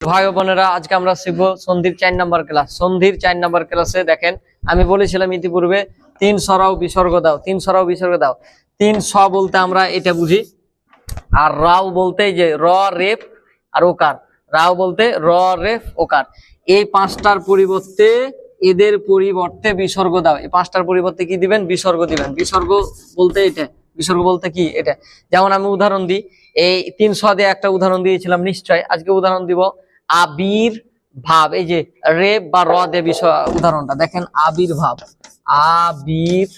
ভাই বোনেরা, আজকে আমরা শিখব সন্ধির চার নাম্বার ক্লাস। সন্ধির চার নাম্বার ক্লাসে দেখেন, আমি বলেছিলাম ইতিপূর্বে, তিন সরাও বিসর্গ দাও, তিন সরাও বিসর্গ দাও। তিন স বলতে আমরা এটা বুঝি। আর রাও বলতে যে র, রেফ আর ওকার। রাও বলতে র, রেফ, ওকার। এই পাঁচটার পরিবর্তে এদের পরিবর্তে বিসর্গ দাও। এই পাঁচটার পরিবর্তে কি দিবেন? বিসর্গ দিবেন। বিসর্গ বলতে এটা। বিসর্গ বলতে কি? এটা। যেমন আমি উদাহরণ দিই। এই তিন স সদে একটা উদাহরণ দিয়েছিলাম, নিশ্চয়। আজকে উদাহরণ দিব আবির ভাব, এই যে রেপ বা র দে বিষয়, উদাহরণটা দেখেন আবির্ভাব আবির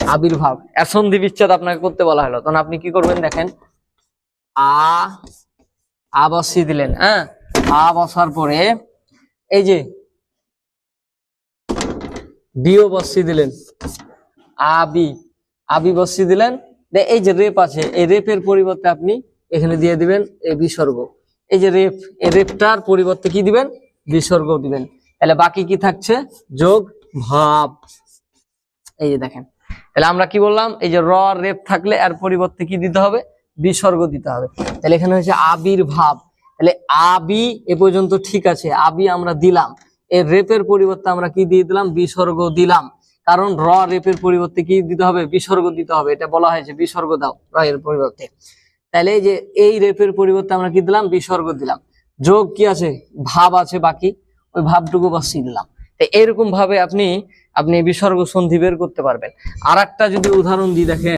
আবির্ভাব এর সন্ধি বিচ্ছেদ আপনাকে করতে বলা হলো। তখন আপনি কি করবেন দেখেন, আ আ দিলেন হ্যাঁ? আ বসার পরে এই যে বিও বসিয়ে দিলেন আবি আবি বসিয়ে দিলেন। এই যে রেপ আছে, এই রেপের পরিবর্তে আপনি এখানে দিয়ে দিবেন এই বিসর্গ। এই যে রেপ এই রেপটার পরিবর্তে কি দিবেন? বিসর্গ দিবেন। তাহলে বাকি কি থাকছে? যোগ, ভাব। এই যে দেখেন। তাহলে আমরা কি বললাম? এই যে র রেপ থাকলে এর পরিবর্তে কি দিতে হবে? বিসর্গ দিতে হবে। তাহলে এখানে হচ্ছে আবির্ভাব তাহলে আবি এ পর্যন্ত ঠিক আছে। আবি আমরা দিলাম। এই রেপের পরিবর্তে আমরা কি দিয়ে দিলাম? বিসর্গ দিলাম। কারণ র রেপের পরিবর্তে কি দিতে হবে? বিসর্গ দিতে হবে। এটা বলা হয়েছে বিসর্গ দাও র এর পরিবর্তে। তাহলে এই যে এই রেপের পরিবর্তে আমরা কি দিলাম? বিসর্গ দিলাম। যোগ কি আছে? ভাব আছে বাকি। ওই ভাবটুকু বসিয়ে দিলাম তো এরকম ভাবে আপনি আপনি বিসর্গ সন্ধি বের করতে পারবেন। আর যদি উদাহরণ দিয়ে দেখেন।